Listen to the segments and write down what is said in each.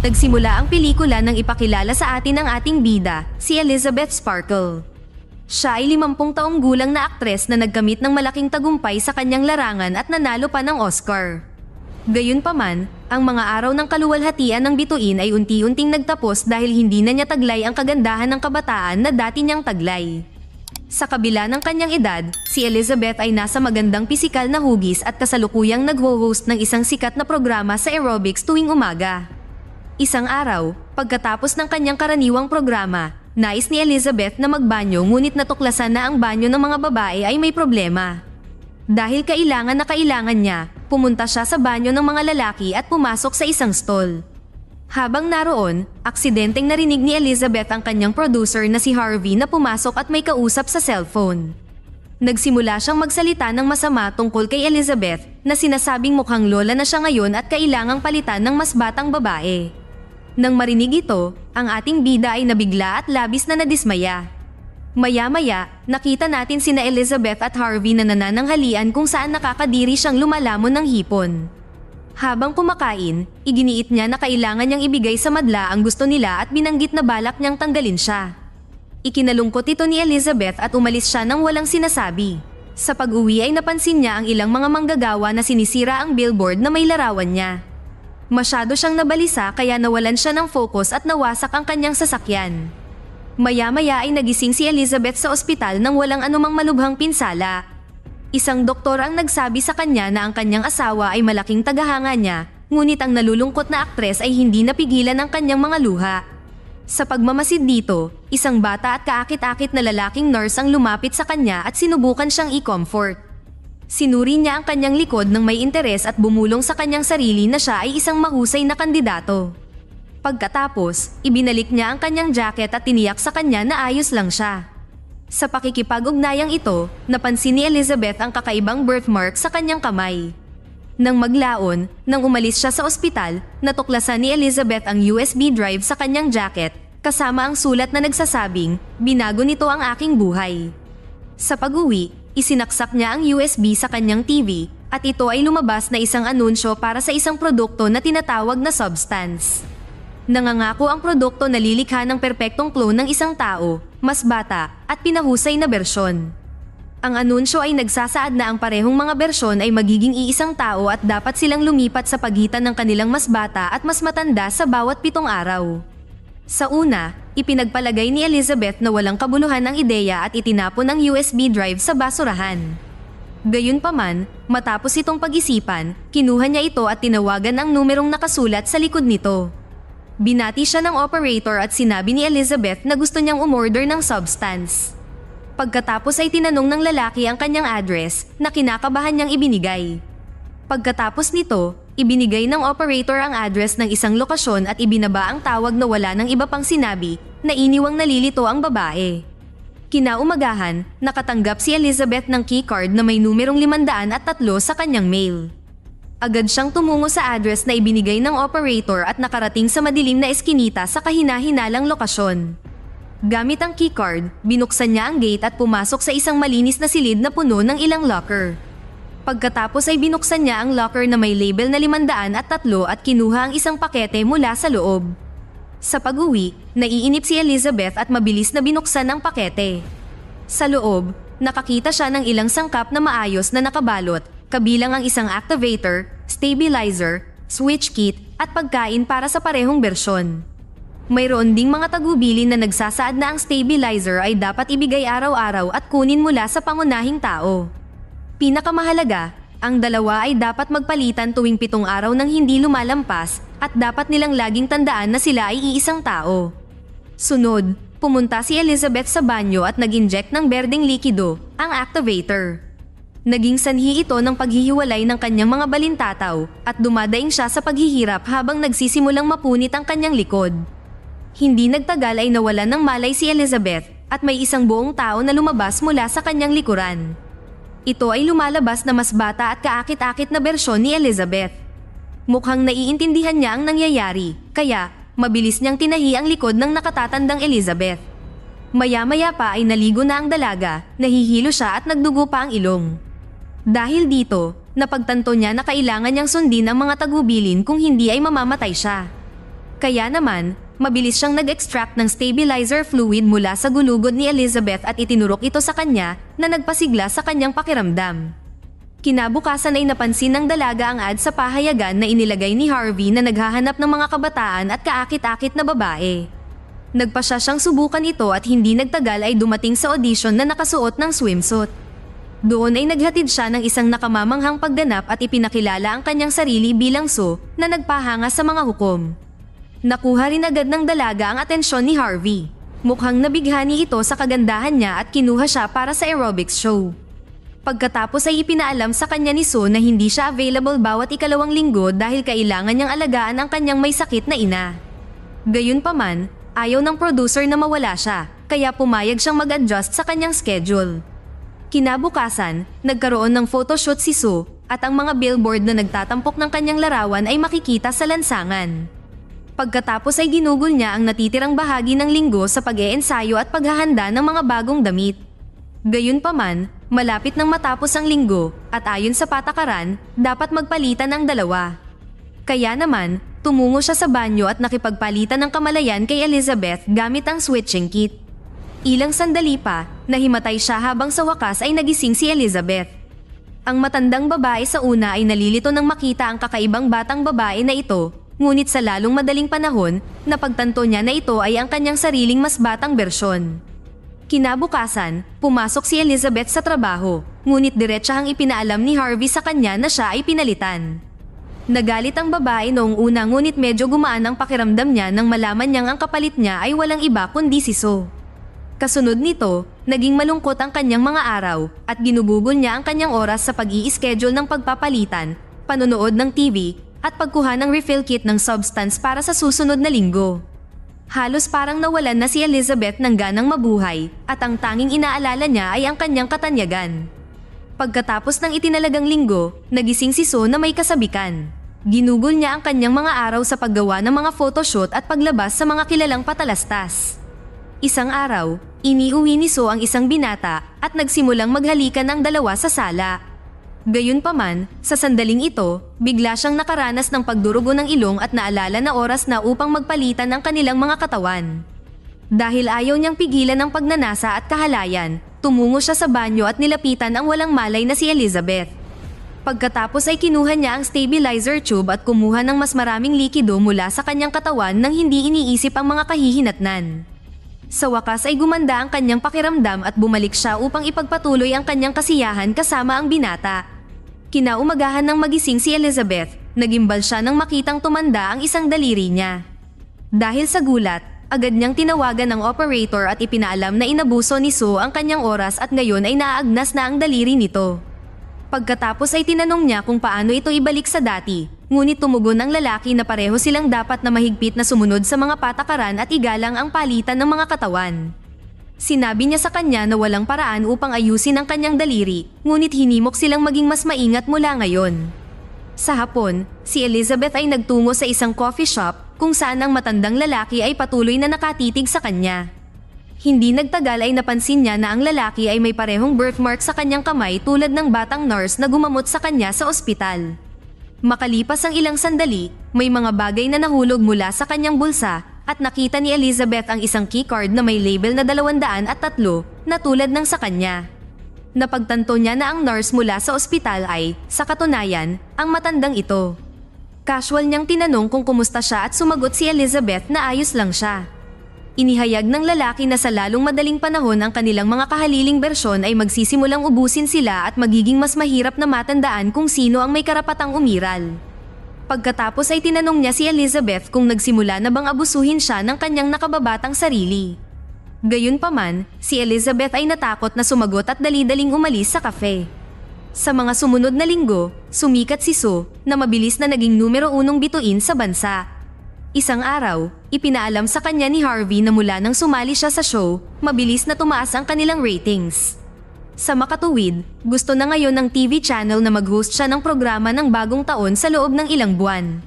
Nagsimula ang pelikula nang ipakilala sa atin ang ating bida, si Elizabeth Sparkle. Siya ay 50 taong gulang na aktres na nagkamit ng malaking tagumpay sa kanyang larangan at nanalo pa ng Oscar. Gayunpaman, ang mga araw ng kaluwalhatian ng bituin ay unti-unting nagtapos dahil hindi na niya taglay ang kagandahan ng kabataan na dati niyang taglay. Sa kabila ng kanyang edad, si Elizabeth ay nasa magandang pisikal na hugis at kasalukuyang nagho-host ng isang sikat na programa sa aerobics tuwing umaga. Isang araw, pagkatapos ng kanyang karaniwang programa, nais ni Elizabeth na magbanyo ngunit natuklasan na ang banyo ng mga babae ay may problema. Dahil kailangan na kailangan niya, pumunta siya sa banyo ng mga lalaki at pumasok sa isang stall. Habang naroon, aksidenteng narinig ni Elizabeth ang kanyang producer na si Harvey na pumasok at may kausap sa cellphone. Nagsimula siyang magsalita ng masama tungkol kay Elizabeth na sinasabing mukhang lola na siya ngayon at kailangang palitan ng mas batang babae. Nang marinig ito, ang ating bida ay nabigla at labis na nadismaya. Maya-maya, nakita natin sina Elizabeth at Harvey na nanananghalian kung saan nakakadiri siyang lumalamon ng hipon. Habang kumakain, iginiit niya na kailangan niyang ibigay sa madla ang gusto nila at binanggit na balak niyang tanggalin siya. Ikinalungkot ito ni Elizabeth at umalis siya nang walang sinasabi. Sa pag-uwi ay napansin niya ang ilang mga manggagawa na sinisira ang billboard na may larawan niya. Masyado siyang nabalisa kaya nawalan siya ng focus at nawasak ang kanyang sasakyan. Maya-maya ay nagising si Elizabeth sa ospital nang walang anumang malubhang pinsala. Isang doktor ang nagsabi sa kanya na ang kanyang asawa ay malaking tagahanga niya, ngunit ang nalulungkot na aktres ay hindi napigilan ang kanyang mga luha. Sa pagmamasid dito, isang bata at kaakit-akit na lalaking nurse ang lumapit sa kanya at sinubukan siyang i-comfort. Sinuri niya ang kanyang likod ng may interes at bumulong sa kanyang sarili na siya ay isang mahusay na kandidato. Pagkatapos, ibinalik niya ang kanyang jacket at tiniyak sa kanya na ayos lang siya. Sa pakikipag-ugnayang ito, napansin ni Elizabeth ang kakaibang birthmark sa kanyang kamay. Nang maglaon, nang umalis siya sa ospital, natuklasan ni Elizabeth ang USB drive sa kanyang jacket, kasama ang sulat na nagsasabing, binago nito ang aking buhay. Sa pag-uwi, isinaksak niya ang USB sa kanyang TV at ito ay lumabas na isang anunsyo para sa isang produkto na tinatawag na substance. Nangangako ang produkto na lilikha ng perpektong clone ng isang tao, mas bata, at pinahusay na bersyon. Ang anunsyo ay nagsasaad na ang parehong mga bersyon ay magiging iisang tao at dapat silang lumipat sa pagitan ng kanilang mas bata at mas matanda sa bawat pitong araw. Sa una, ipinagpalagay ni Elizabeth na walang kabuluhan ang ideya at itinapon ang USB drive sa basurahan. Gayunpaman, matapos itong pag-isipan, kinuha niya ito at tinawagan ang numerong nakasulat sa likod nito. Binati siya ng operator at sinabi ni Elizabeth na gusto niyang umorder ng substance. Pagkatapos ay tinanong ng lalaki ang kanyang address na kinakabahan niyang ibinigay. Pagkatapos nito, ibinigay ng operator ang address ng isang lokasyon at ibinaba ang tawag na wala ng iba pang sinabi na iniwang nalilito ang babae. Kinaumagahan, nakatanggap si Elizabeth ng keycard na may numerong 503 sa kanyang mail. Agad siyang tumungo sa address na ibinigay ng operator at nakarating sa madilim na eskinita sa kahina-hinalang lokasyon. Gamit ang keycard, binuksan niya ang gate at pumasok sa isang malinis na silid na puno ng ilang locker. Pagkatapos ay binuksan niya ang locker na may label na 500 at tatlo at kinuha ang isang pakete mula sa loob. Sa pag-uwi, naiinip si Elizabeth at mabilis na binuksan ang pakete. Sa loob, nakakita siya ng ilang sangkap na maayos na nakabalot kabilang ang isang activator, stabilizer, switch kit at pagkain para sa parehong bersyon. Mayroon ding mga tagubilin na nagsasaad na ang stabilizer ay dapat ibigay araw-araw at kunin mula sa pangunahing tao. Pinakamahalaga, ang dalawa ay dapat magpalitan tuwing pitong araw nang hindi lumalampas at dapat nilang laging tandaan na sila ay iisang tao. Sunod, pumunta si Elizabeth sa banyo at nag-inject ng berdeng likido, ang activator. Naging sanhi ito ng paghihiwalay ng kanyang mga balintataw at dumadaing siya sa paghihirap habang nagsisimulang mapunit ang kanyang likod. Hindi nagtagal ay nawalan ng malay si Elizabeth at may isang buong tao na lumabas mula sa kanyang likuran. Ito ay lumalabas na mas bata at kaakit-akit na bersyon ni Elizabeth. Mukhang naiintindihan niya ang nangyayari, kaya mabilis niyang tinahi ang likod ng nakatatandang Elizabeth. Maya-maya pa ay naligo na ang dalaga, nahihilo siya at nagdugo pa ang ilong. Dahil dito, napagtanto niya na kailangan niyang sundin ang mga tagubilin kung hindi ay mamamatay siya. Kaya naman, mabilis siyang nag-extract ng stabilizer fluid mula sa gulugod ni Elizabeth at itinurok ito sa kanya na nagpasigla sa kanyang pakiramdam. Kinabukasan ay napansin ng dalaga ang ad sa pahayagan na inilagay ni Harvey na naghahanap ng mga kabataan at kaakit-akit na babae. Nagpa siya siyang subukan ito at hindi nagtagal ay dumating sa audition na nakasuot ng swimsuit. Doon ay naghatid siya ng isang nakamamanghang pagganap at ipinakilala ang kanyang sarili bilang so na nagpahanga sa mga hukom. Nakuha rin agad ng dalaga ang atensyon ni Harvey. Mukhang nabighani ito sa kagandahan niya at kinuha siya para sa aerobics show. Pagkatapos ay ipinaalam sa kanya ni So na hindi siya available bawat ikalawang linggo dahil kailangan niyang alagaan ang kanyang may sakit na ina. Gayunpaman, ayaw ng producer na mawala siya, kaya pumayag siyang mag-adjust sa kanyang schedule. Kinabukasan, nagkaroon ng photoshoot si So at ang mga billboard na nagtatampok ng kanyang larawan ay makikita sa lansangan. Pagkatapos ay ginugol niya ang natitirang bahagi ng linggo sa pag-eensayo at paghahanda ng mga bagong damit. Gayunpaman, malapit nang matapos ang linggo at ayon sa patakaran, dapat magpalitan ang dalawa. Kaya naman, tumungo siya sa banyo at nakipagpalitan ng kamalayan kay Elizabeth gamit ang switching kit. Ilang sandali pa, nahimatay siya habang sa wakas ay nagising si Elizabeth. Ang matandang babae sa una ay nalilito nang makita ang kakaibang batang babae na ito, ngunit sa lalong madaling panahon, napagtanto niya na ito ay ang kanyang sariling mas batang bersyon. Kinabukasan, pumasok si Elizabeth sa trabaho, ngunit diretsahang ipinaalam ni Harvey sa kanya na siya ay pinalitan. Nagalit ang babae noong una ngunit medyo gumaan ang pakiramdam niya nang malaman niyang ang kapalit niya ay walang iba kundi si So. Kasunod nito, naging malungkot ang kanyang mga araw at ginubugol niya ang kanyang oras sa pag schedule ng pagpapalitan, panonood ng TV, at pagkuha ng refill kit ng substance para sa susunod na linggo. Halos parang nawalan na si Elizabeth ng ganang mabuhay at ang tanging inaalala niya ay ang kanyang katanyagan. Pagkatapos ng itinalagang linggo, nagising si So na may kasabikan. Ginugol niya ang kanyang mga araw sa paggawa ng mga photoshoot at paglabas sa mga kilalang patalastas. Isang araw, iniuwi ni So ang isang binata at nagsimulang maghalikan ng dalawa sa sala. Gayunpaman, sa sandaling ito, bigla siyang nakaranas ng pagdurugo ng ilong at naalala na oras na upang magpalitan ang kanilang mga katawan. Dahil ayaw niyang pigilan ang pagnanasa at kahalayan, tumungo siya sa banyo at nilapitan ang walang malay na si Elizabeth. Pagkatapos ay kinuha niya ang stabilizer tube at kumuha ng mas maraming likido mula sa kanyang katawan nang hindi iniisip ang mga kahihinatnan. Sa wakas ay gumanda ang kanyang pakiramdam at bumalik siya upang ipagpatuloy ang kanyang kasiyahan kasama ang binata. Kinaumagahan ng magising si Elizabeth, nagimbal siya nang makitang tumanda ang isang daliri niya. Dahil sa gulat, agad niyang tinawagan ng operator at ipinaalam na inabuso ni So ang kanyang oras at ngayon ay naaagnas na ang daliri nito. Pagkatapos ay tinanong niya kung paano ito ibalik sa dati, ngunit tumugon ang lalaki na pareho silang dapat na mahigpit na sumunod sa mga patakaran at igalang ang palitan ng mga katawan. Sinabi niya sa kanya na walang paraan upang ayusin ang kanyang daliri, ngunit hinimok silang maging mas maingat mula ngayon. Sa hapon, si Elizabeth ay nagtungo sa isang coffee shop kung saan ang matandang lalaki ay patuloy na nakatitig sa kanya. Hindi nagtagal ay napansin niya na ang lalaki ay may parehong birthmark sa kanyang kamay tulad ng batang nurse na gumamot sa kanya sa ospital. Makalipas ang ilang sandali, may mga bagay na nahulog mula sa kanyang bulsa at nakita ni Elizabeth ang isang keycard na may label na 200 at tatlo na tulad ng sa kanya. Napagtanto niya na ang nurse mula sa ospital ay, sa katunayan, ang matandang ito. Casual niyang tinanong kung kumusta siya at sumagot si Elizabeth na ayos lang siya. Inihayag ng lalaki na sa lalong madaling panahon ang kanilang mga kahaliling bersyon ay magsisimulang ubusin sila at magiging mas mahirap na matandaan kung sino ang may karapatang umiral. Pagkatapos ay tinanong niya si Elizabeth kung nagsimula na bang abusuhin siya ng kanyang nakababatang sarili. Gayunpaman, si Elizabeth ay natakot na sumagot at dali-daling umalis sa kafe. Sa mga sumunod na linggo, sumikat si So na mabilis na naging numero unong bituin sa bansa. Isang araw, ipinaalam sa kanya ni Harvey na mula nang sumali siya sa show, mabilis na tumaas ang kanilang ratings. Sa makatuwid, gusto na ngayon ng TV channel na mag-host siya ng programa ng bagong taon sa loob ng ilang buwan.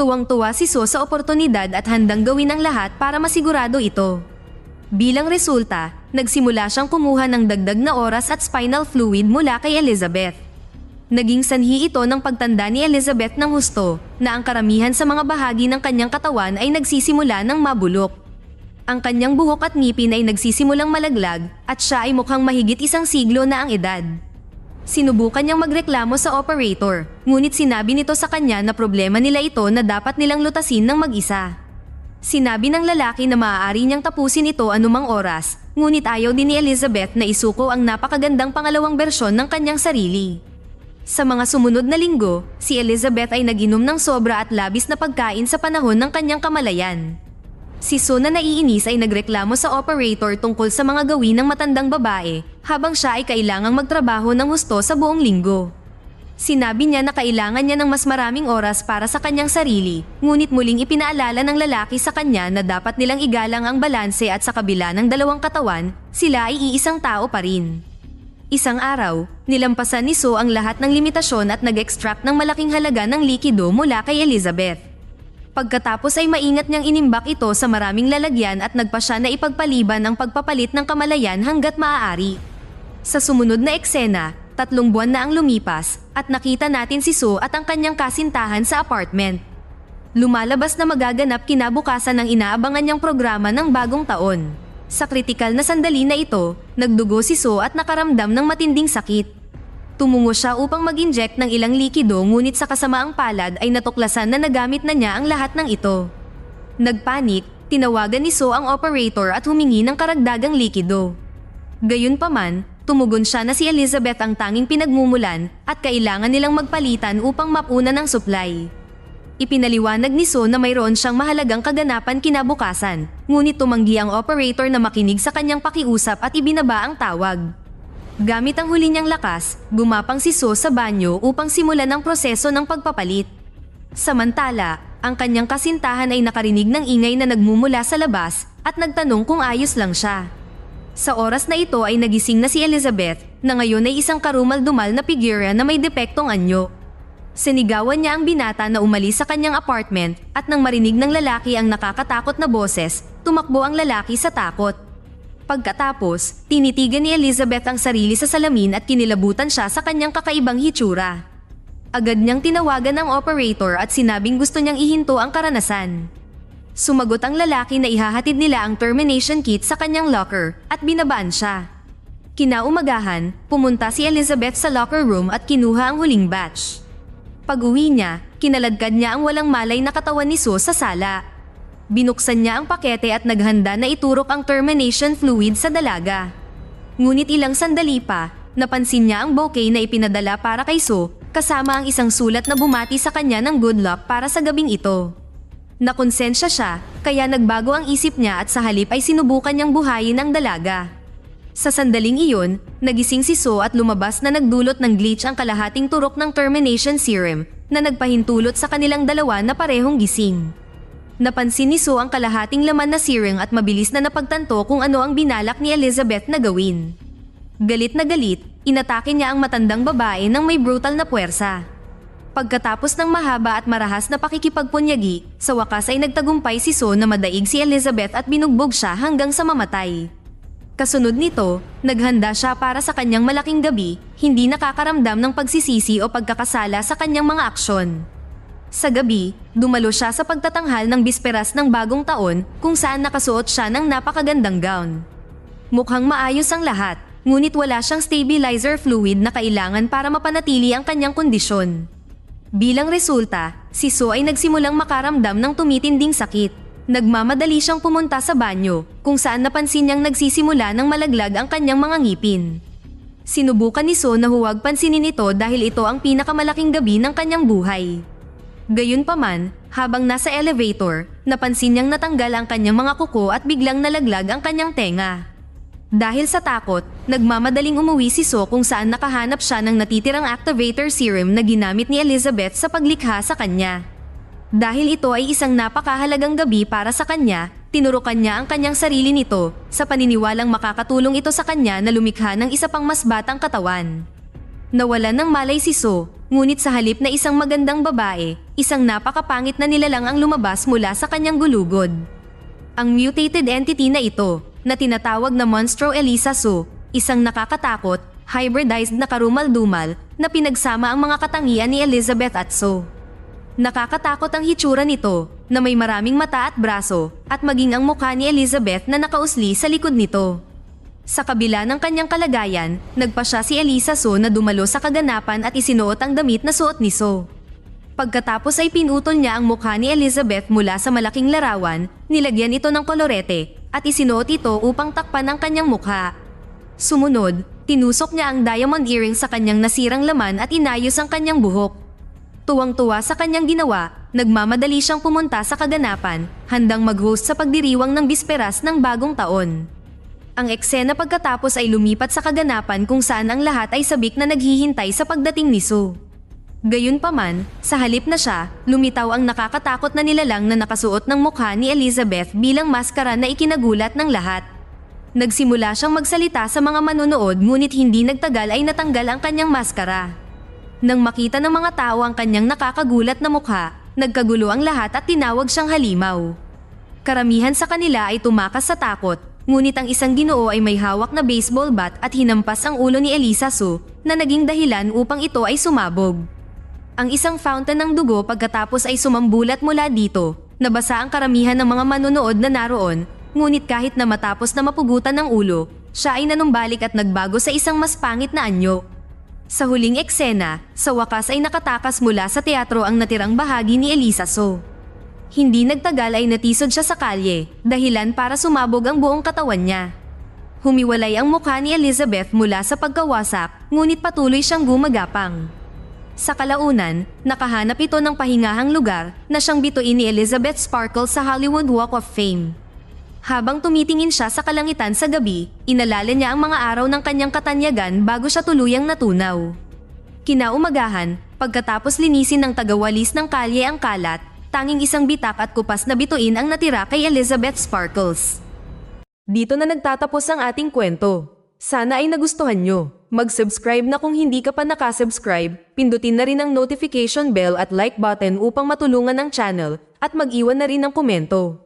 Tuwang-tuwa si So sa oportunidad at handang gawin ang lahat para masigurado ito. Bilang resulta, nagsimula siyang kumuha ng dagdag na oras at spinal fluid mula kay Elizabeth. Naging sanhi ito ng pagtanda ni Elizabeth ng husto na ang karamihan sa mga bahagi ng kanyang katawan ay nagsisimula ng mabulok. Ang kanyang buhok at ngipin ay nagsisimulang malaglag at siya ay mukhang mahigit isang siglo na ang edad. Sinubukan niyang magreklamo sa operator, ngunit sinabi nito sa kanya na problema nila ito na dapat nilang lutasin ng mag-isa. Sinabi ng lalaki na maaari niyang tapusin ito anumang oras, ngunit ayaw din ni Elizabeth na isuko ang napakagandang pangalawang bersyon ng kanyang sarili. Sa mga sumunod na linggo, si Elizabeth ay nag-inom ng sobra at labis na pagkain sa panahon ng kanyang kamalayan. Si So na naiinis ay nagreklamo sa operator tungkol sa mga gawin ng matandang babae habang siya ay kailangang magtrabaho ng husto sa buong linggo. Sinabi niya na kailangan niya ng mas maraming oras para sa kanyang sarili, ngunit muling ipinaalala ng lalaki sa kanya na dapat nilang igalang ang balanse at sa kabila ng dalawang katawan, sila ay iisang tao pa rin. Isang araw, nilampasan ni So ang lahat ng limitasyon at nag-extract ng malaking halaga ng likido mula kay Elizabeth. Pagkatapos ay maingat niyang inimbak ito sa maraming lalagyan at nagpa siya na ipagpaliban ang pagpapalit ng kamalayan hanggat maaari. Sa sumunod na eksena, tatlong buwan na ang lumipas at nakita natin si Sue at ang kanyang kasintahan sa apartment. Lumalabas na magaganap kinabukasan ng inaabangan niyang programa ng bagong taon. Sa kritikal na sandali na ito, nagdugo si Sue at nakaramdam ng matinding sakit. Tumungo siya upang mag-inject ng ilang likido ngunit sa kasamaang palad ay natuklasan na nagamit na niya ang lahat ng ito. Nagpanik, tinawagan ni So ang operator at humingi ng karagdagang likido. Gayunpaman, tumugon siya na si Elizabeth ang tanging pinagmumulan at kailangan nilang magpalitan upang mapuna ng supply. Ipinaliwanag ni So na mayroon siyang mahalagang kaganapan kinabukasan, ngunit tumanggi ang operator na makinig sa kanyang pakiusap at ibinaba ang tawag. Gamit ang huli niyang lakas, gumapang si So sa banyo upang simulan ang proseso ng pagpapalit. Samantala, ang kanyang kasintahan ay nakarinig ng ingay na nagmumula sa labas at nagtanong kung ayos lang siya. Sa oras na ito ay nagising na si Elizabeth na ngayon ay isang karumal-dumal na figura na may depektong anyo. Sinigawan niya ang binata na umalis sa kanyang apartment at nang marinig ng lalaki ang nakakatakot na boses, tumakbo ang lalaki sa takot. Pagkatapos, tinitigan ni Elizabeth ang sarili sa salamin at kinilabutan siya sa kanyang kakaibang hitsura. Agad niyang tinawagan ang operator at sinabing gusto niyang ihinto ang karanasan. Sumagot ang lalaki na ihahatid nila ang termination kit sa kanyang locker at binabaan siya. Kinaumagahan, pumunta si Elizabeth sa locker room at kinuha ang huling batch. Pag-uwi niya, kinaladkad niya ang walang malay na katawan ni Sue sa sala. Binuksan niya ang pakete at naghanda na iturok ang termination fluid sa dalaga. Ngunit ilang sandali pa, napansin niya ang bouquet na ipinadala para kay Sue kasama ang isang sulat na bumati sa kanya ng good luck para sa gabing ito. Nakonsensya siya, kaya nagbago ang isip niya at sa halip ay sinubukan niyang buhayin ang dalaga. Sa sandaling iyon, nagising si So at lumabas na nagdulot ng glitch ang kalahating turok ng termination serum na nagpahintulot sa kanilang dalawa na parehong gising. Napansin ni So ang kalahating laman na serum at mabilis na napagtanto kung ano ang binalak ni Elizabeth na gawin. Galit na galit, inatake niya ang matandang babae ng may brutal na puwersa. Pagkatapos ng mahaba at marahas na pakikipagpunyagi, sa wakas ay nagtagumpay si So na madaig si Elizabeth at binugbog siya hanggang sa mamatay. Kasunod nito, naghanda siya para sa kanyang malaking gabi, hindi nakakaramdam ng pagsisisi o pagkakasala sa kanyang mga aksyon. Sa gabi, dumalo siya sa pagtatanghal ng bisperas ng bagong taon kung saan nakasuot siya ng napakagandang gown. Mukhang maayos ang lahat, ngunit wala siyang stabilizer fluid na kailangan para mapanatili ang kanyang kondisyon. Bilang resulta, si So ay nagsimulang makaramdam ng tumitinding sakit. Nagmamadali siyang pumunta sa banyo, kung saan napansin niyang nagsisimula ng malaglag ang kanyang mga ngipin. Sinubukan ni So na huwag pansinin ito dahil ito ang pinakamalaking gabi ng kanyang buhay. Gayunpaman, habang nasa elevator, napansin niyang natanggal ang kanyang mga kuko at biglang nalaglag ang kanyang tenga. Dahil sa takot, nagmamadaling umuwi si So kung saan nakahanap siya ng natitirang activator serum na ginamit ni Elizabeth sa paglikha sa kanya. Dahil ito ay isang napakahalagang gabi para sa kanya, tinurukan niya ang kanyang sarili nito sa paniniwalang makakatulong ito sa kanya na lumikha ng isa pang mas batang katawan. Nawalan ng malay si So, ngunit sa halip na isang magandang babae, isang napakapangit na nilalang ang lumabas mula sa kanyang gulugod. Ang mutated entity na ito, na tinatawag na Monstro Elisa Su, isang nakakatakot, hybridized na karumal-dumal na pinagsama ang mga katangian ni Elizabeth at So. Nakakatakot ang hitsura nito na may maraming mata at braso at maging ang mukha ni Elizabeth na nakausli sa likod nito. Sa kabila ng kanyang kalagayan, nagpa siya si Elisa So na dumalo sa kaganapan at isinuot ang damit na suot ni So. Pagkatapos ay pinutol niya ang mukha ni Elizabeth mula sa malaking larawan, nilagyan ito ng kolorete, at isinuot ito upang takpan ang kanyang mukha. Sumunod, tinusok niya ang diamond earring sa kanyang nasirang laman at inayos ang kanyang buhok. Tuwang-tuwa sa kanyang ginawa, nagmamadali siyang pumunta sa kaganapan, handang mag-host sa pagdiriwang ng bisperas ng bagong taon. Ang eksena pagkatapos ay lumipat sa kaganapan kung saan ang lahat ay sabik na naghihintay sa pagdating ni Sue. Gayunpaman, sa halip na siya, lumitaw ang nakakatakot na nilalang na nakasuot ng mukha ni Elizabeth bilang maskara na ikinagulat ng lahat. Nagsimula siyang magsalita sa mga manonood ngunit hindi nagtagal ay natanggal ang kanyang maskara. Nang makita ng mga tao ang kanyang nakakagulat na mukha, nagkagulo ang lahat at tinawag siyang halimaw. Karamihan sa kanila ay tumakas sa takot, ngunit ang isang ginoo ay may hawak na baseball bat at hinampas ang ulo ni Elisa Su na naging dahilan upang ito ay sumabog. Ang isang fountain ng dugo pagkatapos ay sumambulat mula dito. Nabasa ang karamihan ng mga manonood na naroon, ngunit kahit na matapos na mapugutan ng ulo, siya ay nanumbalik at nagbago sa isang mas pangit na anyo. Sa huling eksena, sa wakas ay nakatakas mula sa teatro ang natirang bahagi ni Elisa So. Hindi nagtagal ay natisod siya sa kalye, dahilan para sumabog ang buong katawan niya. Humiwalay ang mukha ni Elizabeth mula sa pagkawasak, ngunit patuloy siyang gumagapang. Sa kalaunan, nakahanap ito ng pahingahang lugar na siyang bituin ni Elizabeth Sparkle sa Hollywood Walk of Fame. Habang tumitingin siya sa kalangitan sa gabi, inalala niya ang mga araw ng kanyang katanyagan bago siya tuluyang natunaw. Kinaumagahan, pagkatapos linisin ng tagawalis ng kalye ang kalat, tanging isang bitak at kupas na bituin ang natira kay Elizabeth Sparkles. Dito na nagtatapos ang ating kwento. Sana ay nagustuhan nyo. Mag-subscribe na kung hindi ka pa nakasubscribe, pindutin na rin ang notification bell at like button upang matulungan ang channel at mag-iwan na rin ng komento.